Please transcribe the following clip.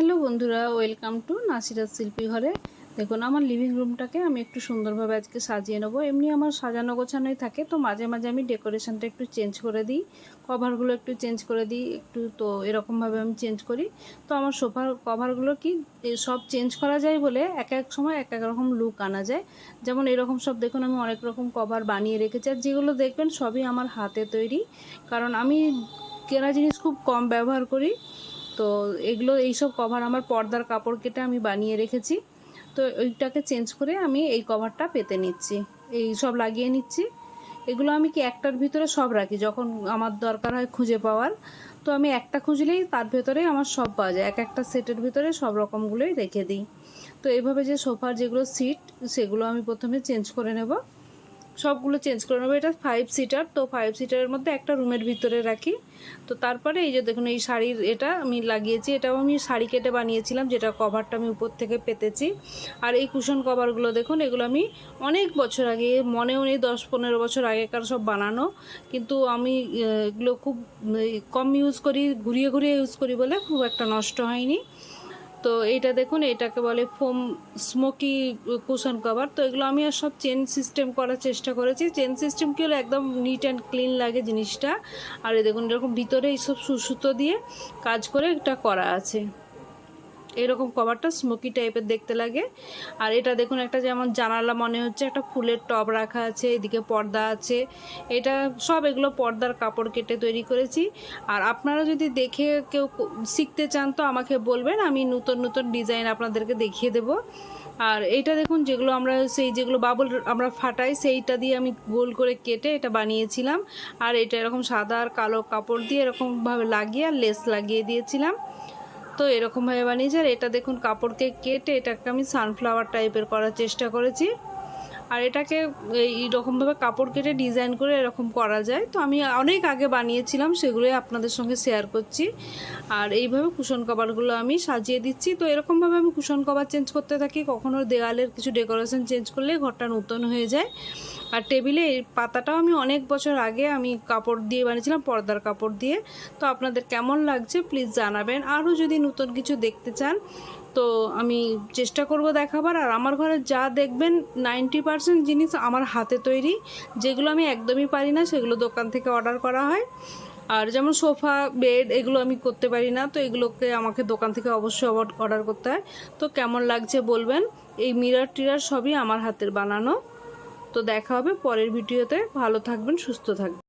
Hello বন্ধুরা, welcome to নাসিরাত শিল্পী ঘরে। দেখুন, আমার লিভিং রুমটাকে আমি একটু সুন্দরভাবে আজকে সাজিয়ে নেব। এমনি আমার সাজানো গোছানোই থাকে, তো মাঝে মাঝে আমি ডেকোরেশনটা একটু চেঞ্জ করে দিই কভারগুলো একটু চেঞ্জ করে দিই, একটু তো এরকমভাবে আমি চেঞ্জ করি। তো আমার সোফার কভারগুলো কি সব চেঞ্জ করা যায় বলে এক এক সময় এক এক রকম লুক আনা যায়। যেমন এরকম সব দেখুন, আমি অনেক রকম কভার বানিয়ে রেখেছি, আর যেগুলো দেখবেন সবই আমার হাতে তৈরি। কারণ আমি কেনা জিনিস খুব কম ব্যবহার করি তো এগুলো এইসব কভার আমার পর্দার কাপড় কেটে আমি বানিয়ে রেখেছি। তো ওইটাকে চেঞ্জ করে আমি এই কভারটা পেতে নিচ্ছি। এই সব লাগিয়ে নিচ্ছি। এগুলো আমি কি একটার ভিতরে সব রাখি? যখন আমার দরকার হয় খুঁজে পাওয়ার। তো আমি একটা খুঁজলেই তার ভেতরে আমার সব পাওয়া যায়। এক একটা সেটের ভিতরে সব রকমগুলোই রেখে দিই। তো এইভাবে যে সোফার যেগুলো সিট সেগুলো আমি প্রথমে চেঞ্জ করে নেব। সবগুলো চেঞ্জ করে নেব। এটা ফাইভ সিটার তো ফাইভ সিটারের মধ্যে একটা রুমের ভিতরে রাখি। তো তারপরে এই যে দেখুন, এই শাড়ির এটা আমি লাগিয়েছি। এটাও আমি শাড়ি কেটে বানিয়েছিলাম, যেটা কভারটা আমি উপর থেকে পেতেছি। আর এই কুশন কভারগুলো দেখুন, এগুলো আমি অনেক বছর আগে, মনেও নেই দশ পনেরো বছর আগেকার সব বানানো। কিন্তু আমি এগুলো খুব কম ইউজ করি, ঘুরিয়ে ঘুরিয়ে ইউজ করি বলে খুব একটা নষ্ট হয়নি। তো এইটা দেখুন, এটাকে বলে ফোম স্মোকি কুশন কভার। তো এগুলো আমি আর সব চেন সিস্টেম করার চেষ্টা করেছি। চেন সিস্টেম কি হলো, একদম নিট অ্যান্ড ক্লিন লাগে জিনিসটা। আর দেখুন, এরকম ভিতরে এইসব সুসুতো দিয়ে কাজ করে এটা করা আছে। এরকম কভারটা স্মোকি টাইপের দেখতে লাগে। আর এটা দেখুন, একটা যেমন জানালা মনে হচ্ছে, একটা ফুলের টব রাখা আছে, এদিকে পর্দা আছে। এটা সব এগুলো পর্দার কাপড় কেটে তৈরি করেছি। আর আপনারা যদি দেখে কেউ শিখতে চান তো আমাকে বলবেন, আমি নতুন নতুন ডিজাইন আপনাদেরকে দেখিয়ে দেবো। আর এইটা দেখুন, যেগুলো আমরা, সেই যেগুলো বাবল আমরা ফাটাই, সেইটা দিয়ে আমি গোল করে কেটে এটা বানিয়েছিলাম। আর এটা এরকম সাদা আর কালো কাপড় দিয়ে এরকমভাবে লাগিয়ে আর লেস লাগিয়ে দিয়েছিলাম। তো এরকমভাবে বানিয়েছি। আর এটা দেখুন, কাপড়কে কেটে এটাকে আমি সানফ্লাওয়ার টাইপের করার চেষ্টা করেছি। আর এটাকে এইরকমভাবে কাপড় কেটে ডিজাইন করে এরকম করা যায়। তো আমি অনেক আগে বানিয়েছিলাম, সেগুলোই আপনাদের সঙ্গে শেয়ার করছি। আর এইভাবে কুশন কভারগুলো আমি সাজিয়ে দিচ্ছি। তো এরকমভাবে আমি কুশন কভার চেঞ্জ করতে থাকি। কখনো দেওয়ালের কিছু ডেকোরেশন চেঞ্জ করলে ঘরটা নতুন হয়ে যায়। আর টেবিলে এই পাতাটাও আমি অনেক বছর আগে আমি কাপড় দিয়ে বানিয়েছিলাম, পর্দার কাপড় দিয়ে। তো আপনাদের কেমন লাগছে প্লিজ জানাবেন। আরও যদি নতুন কিছু দেখতে চান তো আমি চেষ্টা করব দেখাবার, আর আমার ঘরে যা দেখবেন নাইনটি পারসেন্ট জিনিস আমার হাতে তৈরি, যেগুলো আমি একদমই পারি না, সেগুলো দোকান থেকে অর্ডার করা হয়। আর যেমন সোফা বেড এগুলো আমি করতে পারি না, তো এগুলোকে আমাকে দোকান থেকে অবশ্যই অর্ডার করতে হয়। তো কেমন লাগছে বলবেন, এই মিরার টিরার সবই আমার হাতের বানানো। তো দেখা হবে পরের ভিডিওতে, ভালো থাকবেন, সুস্থ থাকবেন।